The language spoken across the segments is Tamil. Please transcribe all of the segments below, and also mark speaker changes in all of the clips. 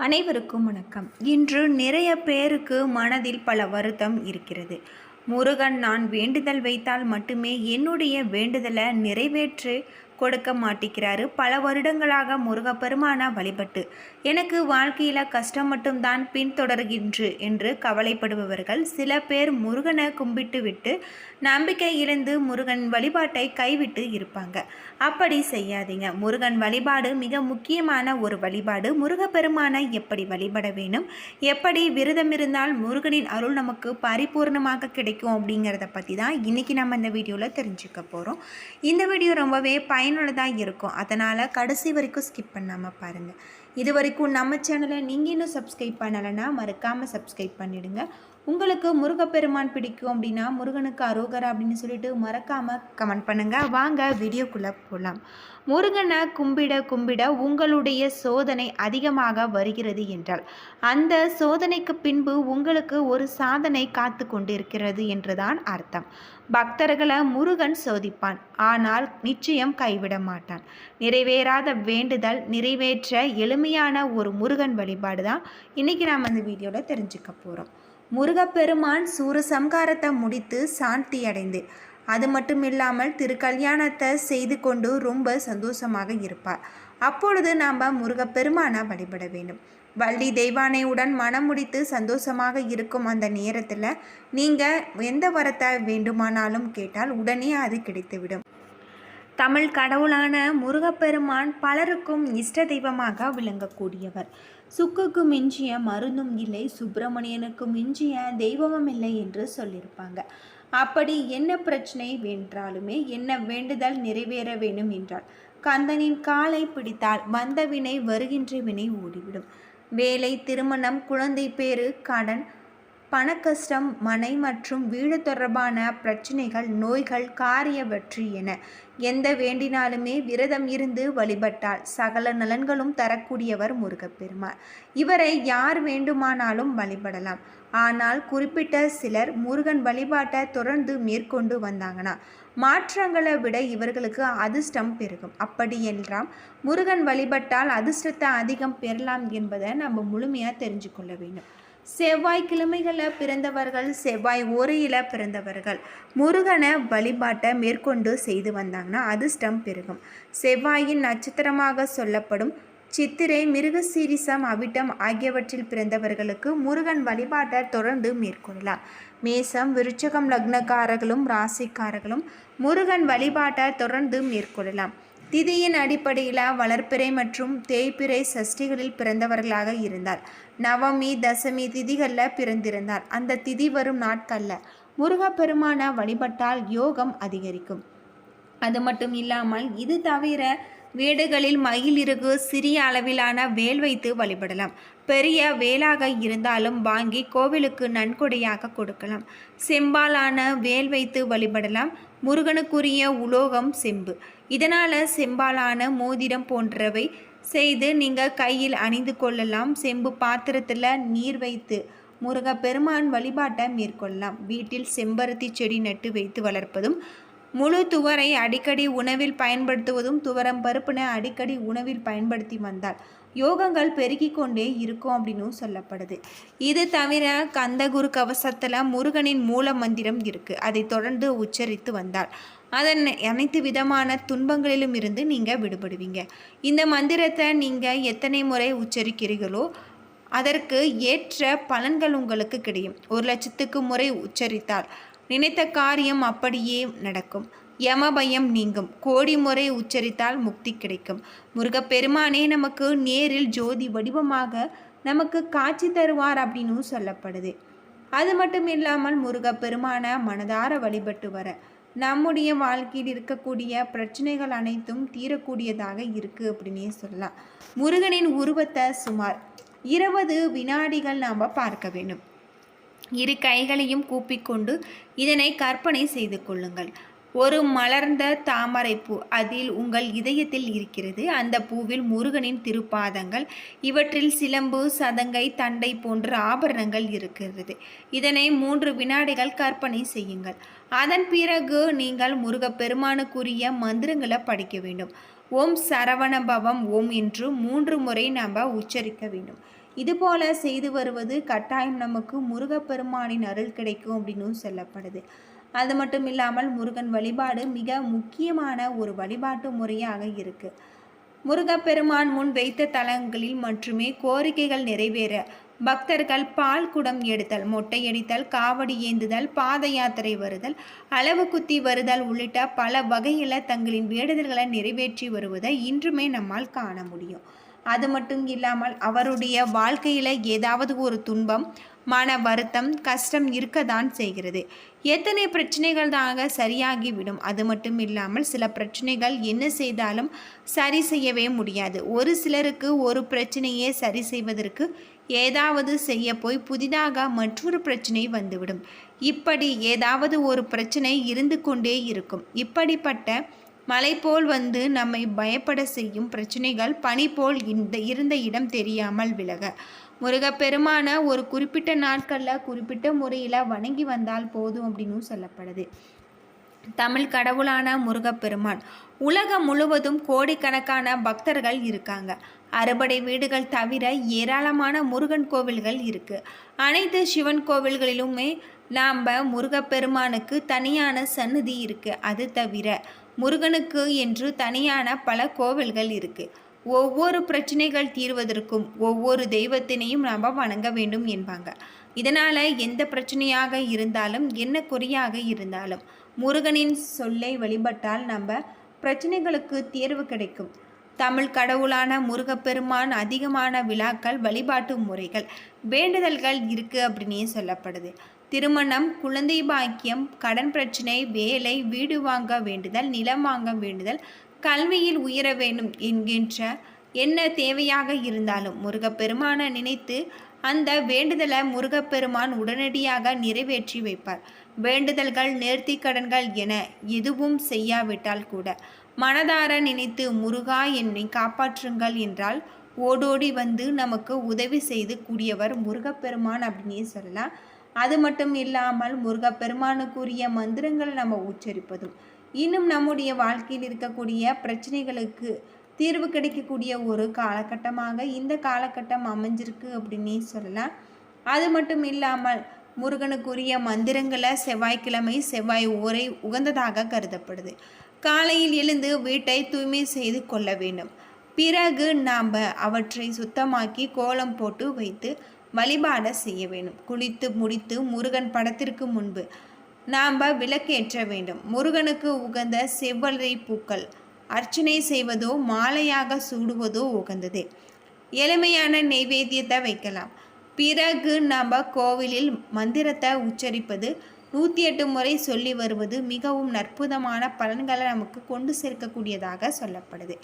Speaker 1: அனைவருக்கும் வணக்கம். இன்று நிறைய பேருக்கு மனதில் பல வருத்தம் இருக்கிறது. முருகன் நான் வேண்டுதல் வைத்தால் மட்டுமே என்னுடைய வேண்டுதலை நிறைவேற்று கொடுக்க மாட்டேங்கிறாரு பல வருடங்களாக முருகப்பெருமானா வழிபட்டு எனக்கு வாழ்க்கையில் கஷ்டம் மட்டும்தான் பின்தொடர்கின்று என்று கவலைப்படுபவர்கள் சில பேர் முருகனை கும்பிட்டு விட்டு நம்பிக்கை இழந்து முருகன் வழிபாட்டை கைவிட்டு இருப்பாங்க. அப்படி செய்யாதீங்க. முருகன் வழிபாடு மிக முக்கியமான ஒரு வழிபாடு. முருகப்பெருமானை எப்படி வழிபட வேணும்? எப்படி விரதம் இருந்தால் முருகனின் அருள் நமக்கு பரிபூர்ணமாக கிடைக்கும் அப்படிங்கிறத பற்றி தான் இன்றைக்கி நம்ம இந்த வீடியோவில் தெரிஞ்சுக்க போகிறோம் இந்த வீடியோ ரொம்பவே பயனுள்ளதாக இருக்கும். அதனால் கடைசி வரைக்கும் ஸ்கிப் பண்ணாமல் பாருங்கள் இது வரைக்கும் நம்ம சேனலை நீங்கள் இன்னும் சப்ஸ்கிரைப் பண்ணலைன்னா மறக்காமல் சப்ஸ்கிரைப் பண்ணிவிடுங்க உங்களுக்கு முருகப்பெருமான் பிடிக்கும் அப்படின்னா முருகனுக்கு அரோகரா அப்படின்னு சொல்லிட்டு மறக்காமல் கமெண்ட் பண்ணுங்கள் வாங்க வீடியோக்குள்ளே போகலாம் முருகனை கும்பிட கும்பிட உங்களுடைய சோதனை அதிகமாக வருகிறது என்றால் அந்த சோதனைக்கு பின்பு உங்களுக்கு ஒரு சாதனை காத்து கொண்டிருக்கிறது என்றுதான் அர்த்தம். பக்தர்களை முருகன் சோதிப்பான் ஆனால் நிச்சயம் கைவிட மாட்டான். நிறைவேறாத வேண்டுதல் நிறைவேற்ற எளிமையான ஒரு முருகன் வழிபாடு தான் இன்றைக்கி நாம் அந்த வீடியோவில் தெரிஞ்சுக்க போகிறோம் முருகப்பெருமான் சூரசம்காரத்தை முடித்து சாந்தி அடைந்து அது மட்டும் இல்லாமல் திருக்கல்யாணத்தை செய்து கொண்டு ரொம்ப சந்தோஷமாக இருப்பார். அப்பொழுது நாம் முருகப்பெருமானை வழிபட வேண்டும். வள்ளி தெய்வானையுடன் மனம் முடித்து சந்தோஷமாக இருக்கும் அந்த நேரத்தில் நீங்கள் எந்த வரத்தை வேண்டுமானாலும் கேட்டால் உடனே அது கிடைத்துவிடும். தமிழ் கடவுளான முருகப்பெருமான் பலருக்கும் இஷ்ட தெய்வமாக விளங்கக்கூடியவர். சுக்குக்கு மிஞ்சிய மருந்தும் இல்லை சுப்பிரமணியனுக்கு மிஞ்சிய தெய்வமும் இல்லை என்று சொல்லியிருப்பாங்க. அப்படி என்ன பிரச்சனை வென்றாலுமே என்ன வேண்டுதல் நிறைவேற வேண்டும் என்றால் கந்தனின் காலை பிடித்தால் வந்த வினை வருகின்ற வினை ஓடிவிடும். வேலை திருமணம் குழந்தை பேரு கடன் பணக்கஷ்டம் மனை மற்றும் வீடு தொடர்பான பிரச்சனைகள் நோய்கள் காரிய வெற்றி என. எந்த வேண்டினாலுமே விரதம் இருந்து வழிபட்டால் சகல நலன்களும் தரக்கூடியவர் முருகப்பெருமாள். இவரை யார் வேண்டுமானாலும் வழிபடலாம். ஆனால் குறிப்பிட்ட சிலர் முருகன் வழிபாட்டை தொடர்ந்து மேற்கொண்டு வந்தாங்கன்னா மாற்றங்களை விட இவர்களுக்கு அதிர்ஷ்டம் பெருகும். அப்படி என்றால் முருகன் வழிபட்டால் அதிர்ஷ்டத்தை அதிகம் பெறலாம் என்பதை நம்ம முழுமையாக தெரிஞ்சு கொள்ள வேண்டும். செவ்வாய் கிழமைகளில் பிறந்தவர்கள் செவ்வாய் ஓரையில் பிறந்தவர்கள். முருகனை வழிபாட்டை மேற்கொண்டு செய்து வந்தாங்கன்னா அதிர்ஷ்டம் பெருகும். செவ்வாயின் நட்சத்திரமாக சொல்லப்படும் சித்திரை மிருகசீரிசம் அவிட்டம் ஆகியவற்றில் பிறந்தவர்களுக்கு முருகன் வழிபாட்டை தொடர்ந்து மேற்கொள்ளலாம். மேசம் விருச்சகம் லக்னக்காரர்களும் ராசிக்காரர்களும் முருகன் வழிபாட்டை தொடர்ந்து மேற்கொள்ளலாம். திதியின் அடிப்படையில் வளர்ப்பிறை மற்றும் தேய்ப்பிறை சஷ்டிகளில் பிறந்தவர்களாக இருந்தார். நவமி தசமி திதிகளில் பிறந்திருந்தார். அந்த திதி வரும் நாட்களில் முருகப்பெருமான வழிபட்டால் யோகம் அதிகரிக்கும். அது மட்டும் இல்லாமல் இது தவிர வீடுகளில் மயில் இறகு சிறிய அளவிலான வேல் வைத்து வழிபடலாம். பெரிய வேலாக இருந்தாலும் வாங்கி கோவிலுக்கு நன்கொடையாக கொடுக்கலாம். செம்பாலான வேல் வைத்து வழிபடலாம். முருகனுக்குரிய உலோகம் செம்பு. இதனால் செம்பாலான மோதிரம் போன்றவை செய்து நீங்கள் கையில் அணிந்து கொள்ளலாம். செம்பு பாத்திரத்தில் நீர் வைத்து முருகப்பெருமான் வழிபாட்டை மேற்கொள்ளலாம். வீட்டில் செம்பருத்தி செடி நட்டு வைத்து வளர்ப்பதும் முழு துவரை அடிக்கடி உணவில் பயன்படுத்துவதும் துவரம் பருப்பினை அடிக்கடி உணவில் பயன்படுத்தி வந்தால் யோகங்கள் பெருகி கொண்டே இருக்கும் அப்படின்னு சொல்லப்படுது. இது தவிர கந்தகுரு கவசத்தில் முருகனின் மூல மந்திரம் இருக்குது அதை தொடர்ந்து உச்சரித்து வந்தால் அதன் அனைத்து விதமான துன்பங்களிலும் இருந்து நீங்கள் விடுபடுவீங்க. இந்த மந்திரத்தை நீங்கள் எத்தனை முறை உச்சரிக்கிறீர்களோ அதற்கு ஏற்ற பலன்கள் உங்களுக்கு கிடைக்கும் ஒரு லட்சத்துக்கு முறை உச்சரித்தால் நினைத்த காரியம் அப்படியே நடக்கும். யம பயம் நீங்கும். கோடி முறை உச்சரித்தால் முக்தி கிடைக்கும். முருகப்பெருமானே நமக்கு நேரில் ஜோதி வடிவமாக நமக்கு காட்சி தருவார் அப்படின்னு சொல்லப்படுது. அது மட்டும் இல்லாமல் முருகப்பெருமான மனதார வழிபட்டு வர நம்முடைய வாழ்க்கையில் இருக்கக்கூடிய பிரச்சனைகள் அனைத்தும் தீரக்கூடியதாக இருக்குது அப்படின்னே சொல்லலாம். முருகனின் உருவத்தை சுமார் இருபது வினாடிகள் நாம் பார்க்க வேண்டும். இரு கைகளையும் கூப்பிக்கொண்டு இதனை கற்பனை செய்து கொள்ளுங்கள். ஒரு மலர்ந்த தாமரைப்பூ. அதில் உங்கள் இதயத்தில் இருக்கிறது அந்த பூவில் முருகனின் திருப்பாதங்கள். இவற்றில் சிலம்பு சதங்கை தண்டை போன்ற ஆபரணங்கள் இருக்கிறது. இதனை மூன்று வினாடிகள் கற்பனை செய்யுங்கள். அதன் பிறகு நீங்கள் முருகப்பெருமானுக்குரிய மந்திரங்களை படிக்க வேண்டும். ஓம் சரவண பவம் ஓம் என்று மூன்று முறை நம்ம உச்சரிக்க வேண்டும். இதுபோல் செய்து வருவது கட்டாயம் நமக்கு முருகப்பெருமானின் அருள் கிடைக்கும் அப்படின்னு சொல்லப்படுது. அது மட்டும் இல்லாமல் முருகன் வழிபாடு மிக முக்கியமான ஒரு வழிபாட்டு முறையாக இருக்குது முருகப்பெருமான் முன் வைத்த தலங்களில் மட்டுமே கோரிக்கைகள் நிறைவேற பக்தர்கள் பால் குடம் எடுத்தல் மொட்டையடித்தல் காவடி ஏந்துதல் பாத யாத்திரை வருதல் அளவு குத்தி வருதல் உள்ளிட்ட பல வகையில் தங்களின் வேண்டுதல்களை நிறைவேற்றி வருவதை இன்றுமே நம்மால் காண முடியும். அது மட்டும் இல்லாமல் அவருடைய வாழ்க்கையில் ஏதாவது ஒரு துன்பம் மன வருத்தம் கஷ்டம் இருக்கத்தான் செய்கிறது. எத்தனை பிரச்சனைகள் தாங்க சரியாகிவிடும். அது மட்டும் இல்லாமல் சில பிரச்சனைகள் என்ன செய்தாலும் சரி செய்யவே முடியாது. ஒரு சிலருக்கு ஒரு பிரச்சனையே சரி செய்வதற்கு ஏதாவது செய்ய போய் புதிதாக மற்றொரு பிரச்சனை வந்துவிடும். இப்படி ஏதாவது ஒரு பிரச்சனை இருந்து கொண்டே இருக்கும். இப்படிப்பட்ட மலை போல் வந்து நம்மை பயப்பட செய்யும் பிரச்சனைகள் பனி போல் இந்த இருந்த இடம் தெரியாமல் விலக. முருகப்பெருமான ஒரு குறிப்பிட்ட நாட்களில் குறிப்பிட்ட முறையில் வணங்கி வந்தால் போதும் அப்படின்னு சொல்லப்படுது. தமிழ் கடவுளான முருகப்பெருமான். உலகம் முழுவதும் கோடிக்கணக்கான பக்தர்கள் இருக்காங்க. அறுபடை வீடுகள் தவிர ஏராளமான முருகன் கோவில்கள் இருக்கு. அனைத்து சிவன் கோவில்களிலுமே நாம் முருகப்பெருமானுக்கு தனியான சன்னதி இருக்கு. அது தவிர முருகனுக்கு என்று தனியான பல கோவில்கள் இருக்குது ஒவ்வொரு பிரச்சனைகள் தீர்வதற்கும் ஒவ்வொரு தெய்வத்தினையும் நாம் வணங்க வேண்டும் என்பாங்க. இதனால் எந்த பிரச்சனையாக இருந்தாலும் என்ன குறையாக இருந்தாலும் முருகனின் சொல்லை வழிபட்டால் நம்ம பிரச்சனைகளுக்கு தீர்வு கிடைக்கும். தமிழ் கடவுளான முருகப்பெருமான் அதிகமான விழாக்கள் வழிபாட்டு முறைகள் வேண்டுதல்கள் இருக்குது அப்படின்னே சொல்லப்படுது. திருமணம் குழந்தை பாக்கியம் கடன் பிரச்சனை வேலை வீடு வாங்க வேண்டுதல் நிலம் வாங்க வேண்டுதல் கல்வியில் உயர வேண்டும் என்கின்ற என்ன தேவையாக இருந்தாலும் முருகப்பெருமானை நினைத்து அந்த வேண்டுதலை முருகப்பெருமான் உடனடியாக நிறைவேற்றி வைப்பார். வேண்டுதல்கள் நேர்த்தி கடன்கள் என எதுவும் செய்யாவிட்டால் கூட மனதார நினைத்து முருகா என்னை காப்பாற்றுங்கள் என்றால் ஓடோடி வந்து நமக்கு உதவி செய்து கூடியவர் முருகப்பெருமான் அப்படின்னே சொல்லலாம். அது மட்டும் இல்லாமல் முருகப்பெருமானுக்குரிய மந்திரங்களை நம்ம உச்சரிப்பதும் இன்னும் நம்முடைய வாழ்க்கையில் இருக்கக்கூடிய பிரச்சனைகளுக்கு தீர்வு கிடைக்கக்கூடிய ஒரு காலகட்டமாக இந்த காலகட்டம் அமைஞ்சிருக்கு அப்படின்னே சொல்லலாம். அது மட்டும் இல்லாமல் முருகனுக்குரிய மந்திரங்களை செவ்வாய்க்கிழமை செவ்வாய் ஓரை உகந்ததாக கருதப்படுது. காலையில் எழுந்து வீட்டை தூய்மை செய்து கொள்ள வேண்டும். பிறகு நாம் அவற்றை சுத்தமாக்கி கோலம் போட்டு வைத்து வழிபாட செய்ய வேண்டும். குளித்து முடித்து முருகன் படத்திற்கு முன்பு நாம் விளக்கேற்ற வேண்டும். முருகனுக்கு உகந்த செவ்வலை பூக்கள். அர்ச்சனை செய்வதோ மாலையாக சூடுவதோ உகந்தது. எளிமையான நெய்வேத்தியத்தை வைக்கலாம். பிறகு நம்ம கோவிலில் மந்திரத்தை உச்சரிப்பது நூற்றி எட்டு முறை சொல்லி வருவது மிகவும் அற்புதமான பலன்களை நமக்கு கொண்டு சேர்க்கக்கூடியதாக சொல்லப்படுது.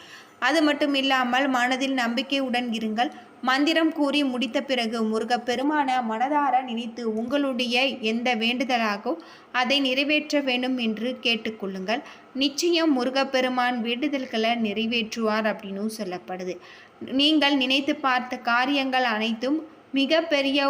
Speaker 1: அது மட்டும் இல்லாமல் மனதில் நம்பிக்கையுடன் இருங்கள். மந்திரம் கூறி முடித்த பிறகு முருகப்பெருமான மனதார நினைத்து உங்களுடைய எந்த வேண்டுதலாகோ அதை நிறைவேற்ற வேண்டும் என்று கேட்டுக்கொள்ளுங்கள். நிச்சயம் முருகப்பெருமான் வேண்டுதல்களை நிறைவேற்றுவார் அப்படின்னு சொல்லப்படுது. நீங்கள் நினைத்து பார்த்த காரியங்கள் அனைத்தும் மிகப்பெரிய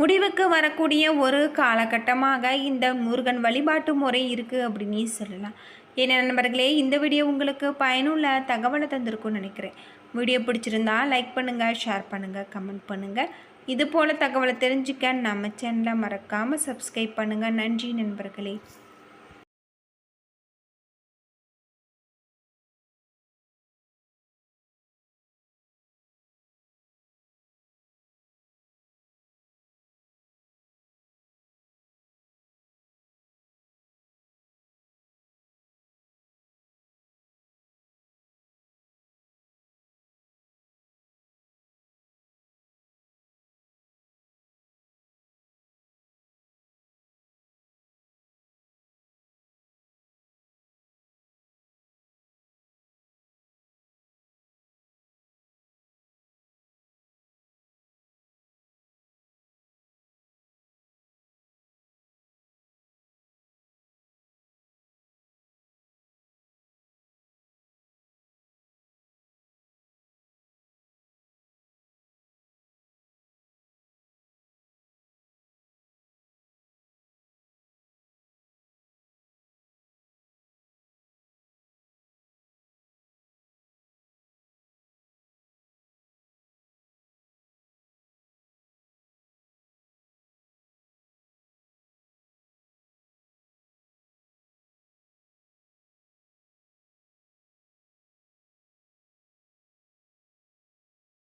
Speaker 1: முடிவுக்கு வரக்கூடிய ஒரு காலகட்டமாக இந்த முருகன் வழிபாட்டு முறை இருக்குது அப்படின்னு சொல்லலாம். என்ன நண்பர்களே இந்த வீடியோ உங்களுக்கு பயனுள்ள தகவலை தந்திருக்கும்னு நினைக்கிறேன். வீடியோ பிடிச்சிருந்தா லைக் பண்ணுங்கள் ஷேர் பண்ணுங்கள் கமெண்ட் பண்ணுங்கள் இது போல் தகவலை தெரிஞ்சுக்க நம்ம சேனலை மறக்காமல் சப்ஸ்கிரைப் பண்ணுங்கள் நன்றி நண்பர்களே.